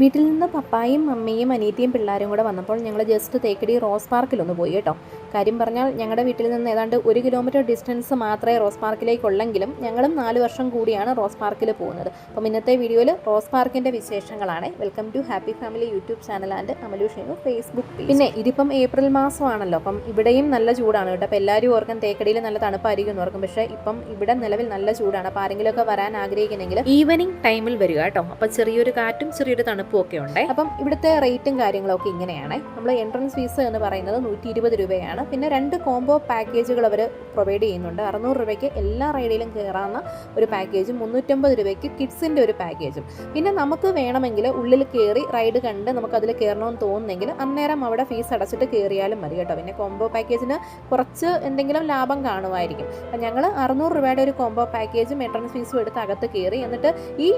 വീട്ടിൽ നിന്ന് പപ്പായും അമ്മയും അനിയത്തിയും പിള്ളേരും കൂടെ വന്നപ്പോൾ ഞങ്ങൾ ജസ്റ്റ് തേക്കടി റോസ് പാർക്കിലൊന്ന് പോയി കേട്ടോ. കാര്യം പറഞ്ഞാൽ ഞങ്ങളുടെ വീട്ടിൽ നിന്ന് ഏതാണ്ട് ഒരു കിലോമീറ്റർ ഡിസ്റ്റൻസ് മാത്രമേ റോസ് പാർക്കിലേക്കുള്ളെങ്കിലും ഞങ്ങളും നാല് വർഷം കൂടിയാണ് റോസ് പാർക്കിൽ പോകുന്നത്. അപ്പം ഇന്നത്തെ വീഡിയോയിൽ റോസ് പാർക്കിന്റെ വിശേഷങ്ങളാണ്. Welcome to happy family YouTube channel and Amalu Facebook പിന്നെ ഇതിപ്പം ഏപ്രിൽ മാസമാണല്ലോ. അപ്പം ഇവിടെയും നല്ല ചൂടാണ് കേട്ടോ. അപ്പോൾ എല്ലാവരും ഓർക്കും തേക്കടിയിൽ നല്ല തണുപ്പായിരിക്കും ഓർക്കും. പക്ഷേ ഇപ്പം ഇവിടെ നിലവിൽ നല്ല ചൂടാണ്. അപ്പോൾ ആരെങ്കിലുമൊക്കെ വരാൻ ആഗ്രഹിക്കുന്നെങ്കിൽ ഈവനിങ് ടൈമിൽ വരിക കേട്ടോ. അപ്പം ചെറിയൊരു കാറ്റും ചെറിയൊരു തണുപ്പും ഒക്കെ ഉണ്ട്. അപ്പം ഇവിടുത്തെ റേറ്റും കാര്യങ്ങളൊക്കെ ഇങ്ങനെയാണ്. നമ്മൾ എൻട്രൻസ് ഫീസ് എന്ന് പറയുന്നത് നൂറ്റി ഇരുപത് രൂപയാണ് പിന്നെ രണ്ട് കോംബോ പാക്കേജുകൾ അവർ പ്രൊവൈഡ് ചെയ്യുന്നുണ്ട്. അറുന്നൂറ് രൂപയ്ക്ക് എല്ലാ റൈഡിലും കയറാവുന്ന ഒരു പാക്കേജും മുന്നൂറ്റമ്പത് രൂപയ്ക്ക് കിഡ്സിന്റെ ഒരു പാക്കേജും പിന്നെ നമുക്ക് വേണമെങ്കിൽ ഉള്ളിൽ കയറി റൈഡ് കണ്ട് നമുക്ക് അതിൽ കയറണമെന്ന് തോന്നുന്നെങ്കിൽ അന്നേരം അവിടെ ഫീസ് അടച്ചിട്ട് കയറിയാലും മതി കേട്ടോ. പിന്നെ കോംബോ പാക്കേജിന് കുറച്ച് എന്തെങ്കിലും ലാഭം കാണുമായിരിക്കും. അപ്പം ഞങ്ങൾ അറുന്നൂറ് രൂപയുടെ ഒരു കോംബോ പാക്കേജും എൻട്രൻസ് ഫീസും എടുത്ത് അകത്ത് കയറി. എന്നിട്ട് ഈ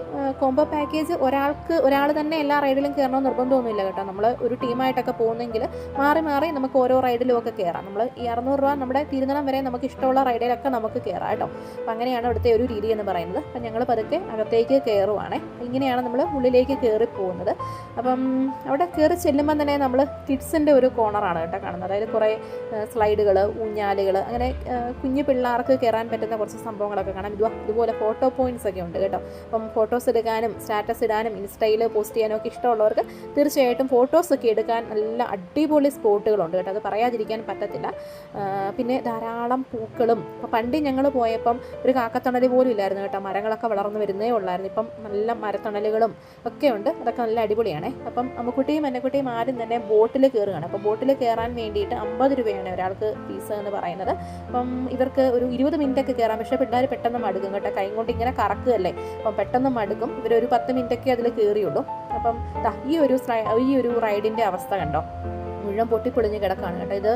കോംബോ പാക്കേജ് ഒരാൾക്ക് ഒരാൾ തന്നെ എല്ലാ റൈഡിലും കയറണമെന്ന് നിർബന്ധമൊന്നുമില്ല കേട്ടോ. നമ്മൾ ഒരു ടീമായിട്ടൊക്കെ പോകുന്നെങ്കിൽ മാറി മാറി നമുക്ക് ഓരോ റൈഡിലും ഒക്കെ കയറാം. നമ്മൾ ഈ അറുന്നൂറ് രൂപ നമ്മുടെ തിരുവനന്തപുരം വരെ നമുക്ക് ഇഷ്ടമുള്ള റൈഡിലൊക്കെ നമുക്ക് കയറാം കേട്ടോ. അപ്പം അങ്ങനെയാണ് ഇവിടുത്തെ ഒരു രീതി എന്ന് പറയുന്നത്. അപ്പം ഞങ്ങൾ പതുക്കെ അകത്തേക്ക് കയറുവാണേ. ഇങ്ങനെയാണ് നമ്മൾ ഉള്ളിലേക്ക് കയറി പോകുന്നത്. അപ്പം അവിടെ കയറി ചെല്ലുമ്പോൾ തന്നെ നമ്മൾ കിഡ്സിന്റെ ഒരു കോണറാണ് കേട്ടോ കാണുന്നത്. അതായത് കുറേ സ്ലൈഡുകൾ ഊഞ്ഞാലുകൾ അങ്ങനെ കുഞ്ഞു പിള്ളേർക്ക് കയറാൻ പറ്റുന്ന കുറച്ച് സംഭവങ്ങളൊക്കെ കാണാം. ഇതുവാ ഇതുപോലെ ഫോട്ടോ പോയിന്റ്സ് ഒക്കെ ഉണ്ട് കേട്ടോ. അപ്പം ഫോട്ടോസ് എടുക്കാനും സ്റ്റാറ്റസ് ഇടാനും ഇൻസ്റ്റയിൽ പോസ്റ്റ് ചെയ്യാനും ഒക്കെ ഇഷ്ടമുള്ളവർക്ക് തീർച്ചയായിട്ടും ഫോട്ടോസ് ഒക്കെ എടുക്കാൻ നല്ല അടിപൊളി സ്പോട്ടുകളുണ്ട് കേട്ടോ. അത് പറയാതിരിക്കാൻ പറ്റത്തില്ല. പിന്നെ ധാരാളം പൂക്കളും. ഇപ്പോൾ പണ്ട് ഞങ്ങൾ പോയപ്പം ഒരു കാക്കത്തണൽ പോലും ഇല്ലായിരുന്നു കേട്ടോ. മരങ്ങളൊക്കെ വളർന്നു വരുന്നേ ഉള്ളായിരുന്നു. ഇപ്പം നല്ല മരത്തണലുകളും ഒക്കെ ഉണ്ട്. അതൊക്കെ നല്ല അടിപൊളിയാണ്. അപ്പം അമ്മക്കുട്ടിയും എന്നെക്കുട്ടിയും ആരും തന്നെ ബോട്ടിൽ കയറുകയാണ്. അപ്പോൾ ബോട്ടിൽ കയറാൻ വേണ്ടിയിട്ട് അമ്പത് രൂപയാണ് ഒരാൾക്ക് ഫീസ് എന്ന് പറയുന്നത്. അപ്പം ഇവർക്ക് ഒരു ഇരുപത് മിനിറ്റൊക്കെ കയറാം. പക്ഷേ പിള്ളേർ പെട്ടെന്ന് മടുക്കും കേട്ടോ. കൈ കൊണ്ട് ഇങ്ങനെ കറക്കുകയല്ലേ? അപ്പം പെട്ടെന്ന് മടുക്കും. ഇവരൊരു പത്ത് മിനിറ്റൊക്കെ അതിൽ കയറിയുള്ളൂ. അപ്പം ഈ ഒരു ഈ ഒരു റൈഡിന്റെ അവസ്ഥ കണ്ടോ? മുഴുവൻ പൊട്ടിപ്പൊളിഞ്ഞ് കിടക്കുകയാണ് കേട്ടോ. ഇത്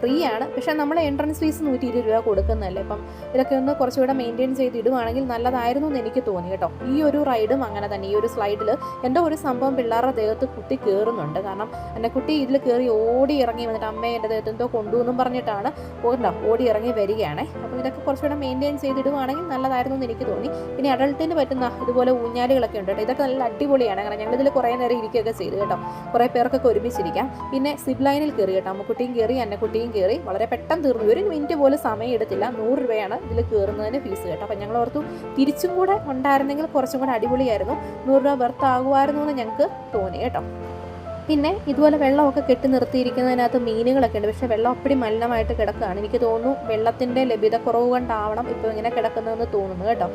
ഫ്രീ ആണ് പക്ഷേ നമ്മൾ എൻട്രൻസ് ഫീസ് നൂറ്റി ഇരുപത് രൂപ കൊടുക്കുന്നതല്ലേ? അപ്പം ഇതൊക്കെ ഒന്ന് കുറച്ചുകൂടെ മെയിന്റെയിൻ ചെയ്ത് ഇടുവാണെങ്കിൽ നല്ലതായിരുന്നു എന്ന് എനിക്ക് തോന്നി കേട്ടോ. ഈ ഒരു റൈഡും അങ്ങനെ തന്നെ. ഈ ഒരു സ്ലൈഡിൽ എന്തോ ഒരു സംഭവം പിള്ളേരുടെ ദേഹത്ത് കുട്ടി കയറുന്നുണ്ട് കാരണം എന്റെ കുട്ടി ഇതിൽ കയറി ഓടി ഇറങ്ങി വന്നിട്ട് അമ്മ എന്റെ ദേഹത്ത് എന്തോ കൊണ്ടുവന്നും പറഞ്ഞിട്ടാണ് ഓടണ്ട ഓടി ഇറങ്ങി വരികയാണേ. അപ്പോൾ ഇതൊക്കെ കുറച്ചുകൂടെ മെയിന്റെയിൻ ചെയ്തിടുവാണെങ്കിൽ നല്ലതായിരുന്നു എന്ന് എനിക്ക് തോന്നി. ഇനി അഡൾട്ടിന് പറ്റുന്ന ഇതുപോലെ ഊഞ്ഞാലുകളൊക്കെ ഉണ്ട് കേട്ടോ. ഇതൊക്കെ നല്ല അടിപൊളിയാണ്. കാരണം ഞങ്ങളിതിൽ കുറേ നേരം ഇരിക്കുകയൊക്കെ ചെയ്തു കേട്ടോ. കുറേ പേർക്കൊക്കെ ഒരുമിച്ചിരിക്കാം. പിന്നെ സിബ് ലൈനിൽ കയറി കേട്ടോ. അമ്മക്കുട്ടിയും കയറി അന്നക്കുട്ടിയും കയറി വളരെ പെട്ടെന്ന് തീർന്നു. ഒരു മിനിറ്റ് പോലും സമയം എടുത്തില്ല. നൂറ് രൂപയാണ് ഇതിൽ കയറുന്നതിന് ഫീസ് കേട്ടോ. അപ്പം ഞങ്ങൾ ഓർത്തു തിരിച്ചും കൂടെ ഉണ്ടായിരുന്നെങ്കിൽ കുറച്ചും കൂടെ അടിപൊളിയായിരുന്നു. നൂറ് രൂപ വെർത്ത് ആകുമായിരുന്നു എന്ന് ഞങ്ങൾക്ക് തോന്നി കേട്ടോ. പിന്നെ ഇതുപോലെ വെള്ളമൊക്കെ കെട്ടി നിർത്തിയിരിക്കുന്നതിനകത്ത് മീനുകളൊക്കെ ഉണ്ട്. പക്ഷേ വെള്ളം അപ്പടി മലിനമായിട്ട് കിടക്കുകയാണ്. എനിക്ക് തോന്നുന്നു വെള്ളത്തിന്റെ ലഭ്യത കുറവ് കൊണ്ടാവണം ഇപ്പോൾ ഇങ്ങനെ കിടക്കുന്നതെന്ന് തോന്നുന്നു കേട്ടോ.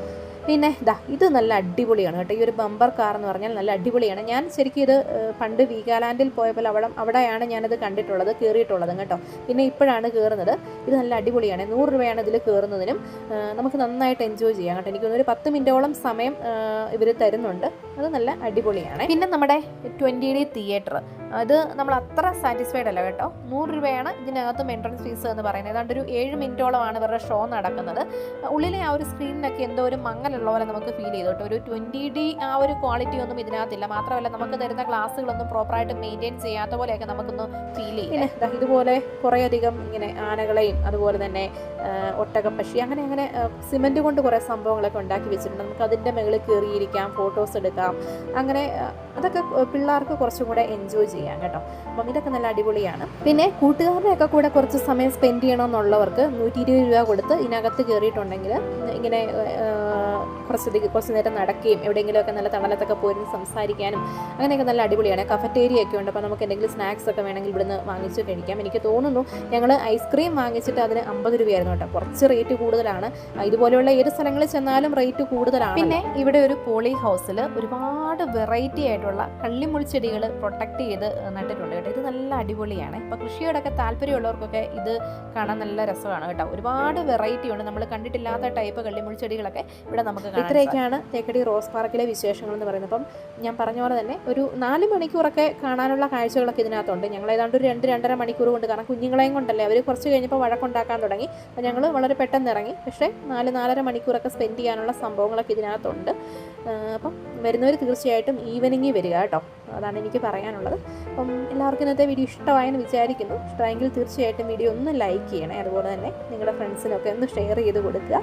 പിന്നെ ദാ ഇത് നല്ല അടിപൊളിയാണ് കേട്ടോ. ഈ ഒരു ബമ്പർ കാർ എന്ന് പറഞ്ഞാൽ നല്ല അടിപൊളിയാണ്. ഞാൻ ശരിക്കും ഇത് പണ്ട് വീഗാലാൻഡിൽ പോയപ്പോൾ അവിടെ അവിടെയാണ് ഞാനത് കണ്ടിട്ടുള്ളത് കയറിയിട്ടുള്ളതും കേട്ടോ. പിന്നെ ഇപ്പോഴാണ് കയറുന്നത് ഇത് നല്ല അടിപൊളിയാണ്. നൂറ് രൂപയാണ് ഇതിൽ കയറുന്നതിനും നമുക്ക് നന്നായിട്ട് എൻജോയ് ചെയ്യാം കേട്ടോ. എനിക്ക് ഒരു പത്ത് മിനിറ്റോളം സമയം ഇവർ തരുന്നുണ്ട്. അത് നല്ല അടിപൊളിയാണ്. പിന്നെ നമ്മുടെ ട്വന്റി ഡി തിയേറ്റർ അത് നമ്മൾ അത്ര സാറ്റിസ്ഫൈഡ് അല്ല കേട്ടോ. നൂറ് രൂപയാണ് ഇതിനകത്തും എൻട്രൻസ് ഫീസ് എന്ന് പറയുന്നത്. ഏതാണ്ട് ഒരു ഏഴ് മിനിറ്റോളമാണ് ഇവരുടെ ഷോ നടക്കുന്നത്. ഉള്ളിലെ ആ ഒരു സ്ക്രീനിനൊക്കെ എന്തോ ഒരു മങ്ങലുള്ള പോലെ നമുക്ക് ഫീൽ ചെയ്തു കേട്ടോ. ഒരു ട്വന്റി ഡി ആ ഒരു ക്വാളിറ്റി ഒന്നും ഇതിനകത്തില്ല. മാത്രമല്ല നമുക്ക് തരുന്ന ക്ലാസ്സുകളൊന്നും പ്രോപ്പറായിട്ട് മെയിന്റെയിൻ ചെയ്യാത്ത പോലെയൊക്കെ നമുക്കൊന്ന് ഫീൽ ചെയ്യും. ഇതുപോലെ കുറേയധികം ഇങ്ങനെ ആനകളെയും അതുപോലെ തന്നെ ഒട്ടകപ്പക്ഷി അങ്ങനെ അങ്ങനെ സിമെന്റ് കൊണ്ട് കുറേ സംഭവങ്ങളൊക്കെ ഉണ്ടാക്കി വെച്ചിട്ടുണ്ട്. നമുക്ക് അതിന്റെ മുകളിൽ കയറിയിരിക്കാം ഫോട്ടോസ് എടുക്കാം. അങ്ങനെ അതൊക്കെ പിള്ളേർക്ക് കുറച്ചും കൂടെ എൻജോയ് ചെയ്യാം. കേട്ടോ. അപ്പം ഇതൊക്കെ നല്ല അടിപൊളിയാണ്. പിന്നെ കൂട്ടുകാരുടെയൊക്കെ കൂടെ കുറച്ച് സമയം സ്പെൻഡ് ചെയ്യണമെന്നുള്ളവർക്ക് നൂറ്റി ഇരുപത് രൂപ കൊടുത്ത് ഇതിനകത്ത് കയറിയിട്ടുണ്ടെങ്കിൽ ഇങ്ങനെ ആ, കുറച്ചധികം കുറച്ച് നേരം നടക്കുകയും എവിടെയെങ്കിലുമൊക്കെ നല്ല തണലത്തൊക്കെ പോയിരുന്ന് സംസാരിക്കാനും അങ്ങനെയൊക്കെ നല്ല അടിപൊളിയാണ്. കഫറ്റേരിയ ഒക്കെ ഉണ്ട്. അപ്പോൾ നമുക്ക് എന്തെങ്കിലും സ്നാക്സ് ഒക്കെ വേണമെങ്കിൽ ഇവിടുന്ന് വാങ്ങിച്ച് കഴിക്കാം. എനിക്ക് തോന്നുന്നു ഞങ്ങൾ ഐസ്ക്രീം വാങ്ങിച്ചിട്ട് അതിന് അമ്പത് രൂപയായിരുന്നു കേട്ടോ. കുറച്ച് റേറ്റ് കൂടുതലാണ്. ഇതുപോലെയുള്ള ഏത് സ്ഥലങ്ങളിൽ ചെന്നാലും റേറ്റ് കൂടുതലാണ്. പിന്നെ ഇവിടെ ഒരു പോളി ഹൗസിൽ ഒരുപാട് വെറൈറ്റി ആയിട്ടുള്ള കള്ളിമുൾച്ചെടികൾ പ്രൊട്ടക്ട് ചെയ്ത് നട്ടിട്ടുണ്ട് കേട്ടോ. ഇത് നല്ല അടിപൊളിയാണ്. ഇപ്പോൾ കൃഷിയോടൊക്കെ താല്പര്യമുള്ളവർക്കൊക്കെ ഇത് കാണാൻ നല്ല രസമാണ് കേട്ടോ. ഒരുപാട് വെറൈറ്റി ഉണ്ട്. നമ്മൾ കണ്ടിട്ടില്ലാത്ത ടൈപ്പ് കള്ളിമുൾച്ചെടികളൊക്കെ ഇവിടെ നമുക്ക് ഇത്രയൊക്കെയാണ് തേക്കടി റോസ് പാർക്കിലെ വിശേഷങ്ങൾ എന്ന് പറയുന്നത്. അപ്പം ഞാൻ പറഞ്ഞ പോലെ തന്നെ ഒരു നാല് മണിക്കൂറൊക്കെ കാണാനുള്ള കാഴ്ചകളൊക്കെ ഇതിനകത്തുണ്ട്. ഞങ്ങൾ ഏതാണ്ട് ഒരു രണ്ട് രണ്ടര മണിക്കൂർ കൊണ്ട് കാരണം കുഞ്ഞുങ്ങളെയും കൊണ്ടല്ലേ അവർ കുറച്ച് കഴിഞ്ഞപ്പോൾ വഴക്കുണ്ടാക്കാൻ തുടങ്ങി. അപ്പോൾ ഞങ്ങൾ വളരെ പെട്ടെന്ന് ഇറങ്ങി. പക്ഷേ നാല് നാലര മണിക്കൂറൊക്കെ സ്പെൻഡ് ചെയ്യാനുള്ള സംഭവങ്ങളൊക്കെ ഇതിനകത്തുണ്ട്. അപ്പം വരുന്നവർ തീർച്ചയായിട്ടും ഈവനിങ്ങിൽ വരിക കേട്ടോ. അതാണ് എനിക്ക് പറയാനുള്ളത്. അപ്പം എല്ലാവർക്കും ഇന്നത്തെ വീഡിയോ ഇഷ്ടമായെന്ന് വിചാരിക്കുന്നു. ഇഷ്ടമായെങ്കിൽ തീർച്ചയായിട്ടും വീഡിയോ ഒന്ന് ലൈക്ക് ചെയ്യണേ. അതുപോലെ തന്നെ നിങ്ങളുടെ ഫ്രണ്ട്സിനൊക്കെ ഒന്ന് ഷെയർ ചെയ്ത് കൊടുക്കുക.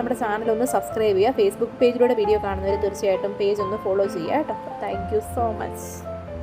നമ്മുടെ ചാനൽ ഒന്ന് സബ്സ്ക്രൈബ് ചെയ്യുക. ഫേസ്ബുക്ക് പേജിലൂടെ വീഡിയോ കാണുന്നവർ തീർച്ചയായിട്ടും പേജ് ഒന്ന് ഫോളോ ചെയ്യുക കേട്ടോ. Thank so much